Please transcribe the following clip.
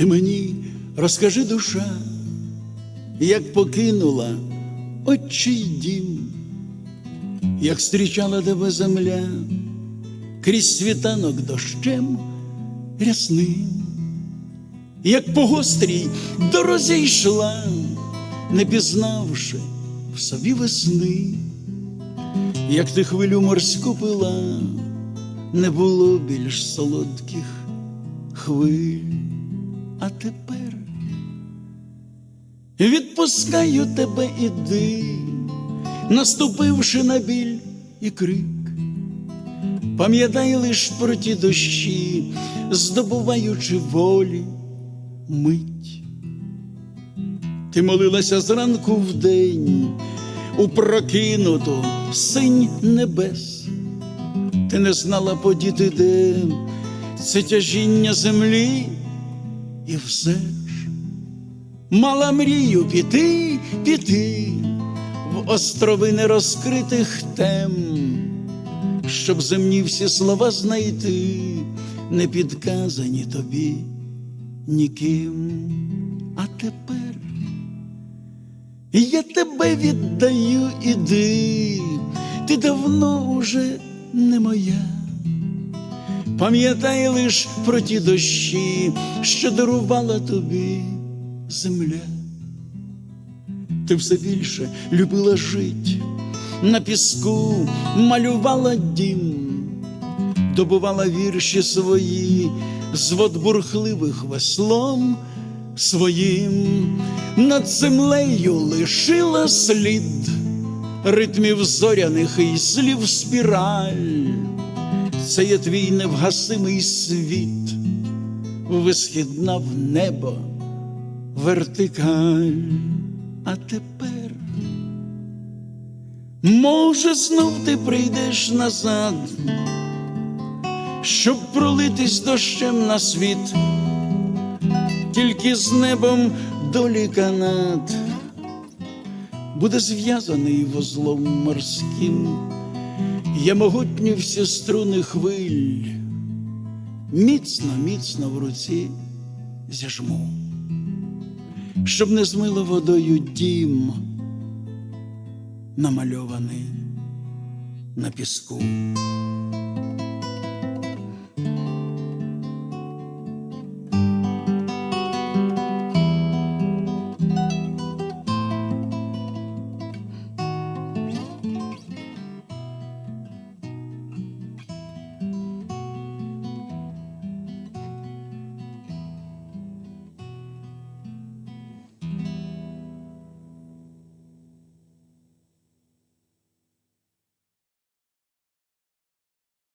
Ти мені розкажи душа, як покинула отчий дім, як зустрічала тебе земля крізь світанок дощем рясним, як по гострій дорозі йшла, не пізнавши в собі весни, як ти хвилю морську пила, не було більш солодких хвиль, а тепер відпускаю тебе іди, наступивши на біль і крик. Пам'ятай лиш про ті дощі, здобуваючи волі мить. Ти молилася зранку в день, у прокинуту синь небес, ти не знала подіти де це тяжіння землі, і все ж мала мрію піти, піти в острови нерозкритих тем щоб земні всі слова знайти, не підказані тобі ніким. А тепер я тебе віддаю, іди, ти давно уже не моя. Пам'ятай лиш про ті дощі, що дарувала тобі земля. Ти все більше любила жить на піску малювала дім, добувала вірші свої з вод бурхливих веслом своїм, над землею лишила слід ритмів зоряних і слів спіраль. Це є твій невгасимий світ, висхідна в небо вертикаль, а тепер. Може, знов ти прийдеш назад, щоб пролитись дощем на світ, тільки з небом долі канат. Буде зв'язаний вузлом морським, я могутні всі струни хвиль, міцно, міцно в руці зіжму, щоб не змило водою дім намальований на піску.